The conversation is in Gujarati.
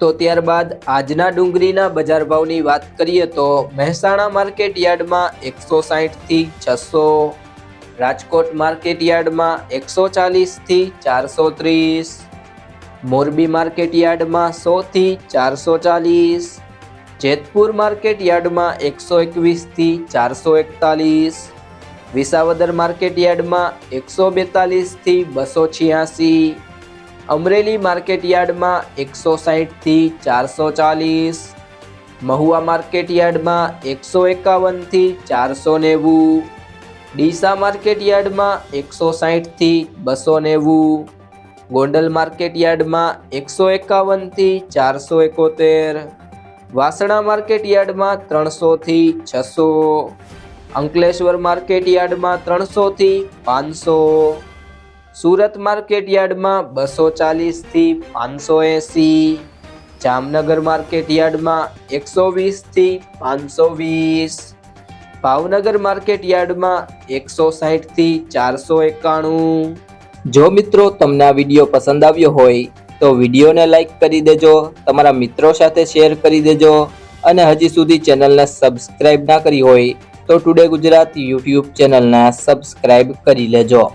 તો ત્યારબાદ આજના ડુંગળીના બજાર ભાવની વાત કરીએ તો મહેસાણા માર્કેટ યાર્ડમાં એકસો સાહીઠથી છસો, રાજકોટ માર્કેટ યાર્ડમાં એકસો ચાલીસથી ચારસો ત્રીસ, મોરબી માર્કેટ યાર્ડમાં સોથી ચારસો ચાલીસ, જેતપુર માર્કેટ યાર્ડમાં એકસો એકવીસથી ચારસો એકતાલીસ, વિસાવદર માર્કેટ યાર્ડમાં એકસો બેતાલીસથી બસો છ્યાસી અમરેલી માર્કેટ યાર્ડમાં એકસો સાહીઠથી ચારસો ચાલીસ. મહુવા માર્કેટ યાર્ડમાં એકસો એકાવનથી ચારસો નેવું. ડીસા માર્કેટ યાર્ડમાં એકસો સાહીઠથી બસો નેવું. ગોંડલ માર્કેટ યાર્ડમાં એકસો એકાવનથી ચારસો એકોતેર. વાસણા માર્કેટ યાર્ડમાં ત્રણસોથી છસો. અંકલેશ્વર માર્કેટ યાર્ડમાં ત્રણસોથી પાંચસો. સુરત માર્કેટ યાર્ડમાં બસો ચાલીસથી પાંચસો એંસી. જામનગર માર્કેટ યાર્ડમાં એકસો વીસથી પાંચસો વીસ. ભાવનગર માર્કેટ યાર્ડમાં એકસો સાહીઠથી ચારસો એકાણું. જો મિત્રો તમને આ વીડિયો પસંદ આવ્યો હોય, તો વિડીયોને લાઈક કરી દેજો, તમારા મિત્રો સાથે શેર કરી દેજો, અને હજી સુધી ચેનલને સબસ્ક્રાઇબ ના કરી હોય, તો ટુડે ગુજરાત યુટ્યુબ ચેનલને સબસ્ક્રાઇબ કરી લેજો.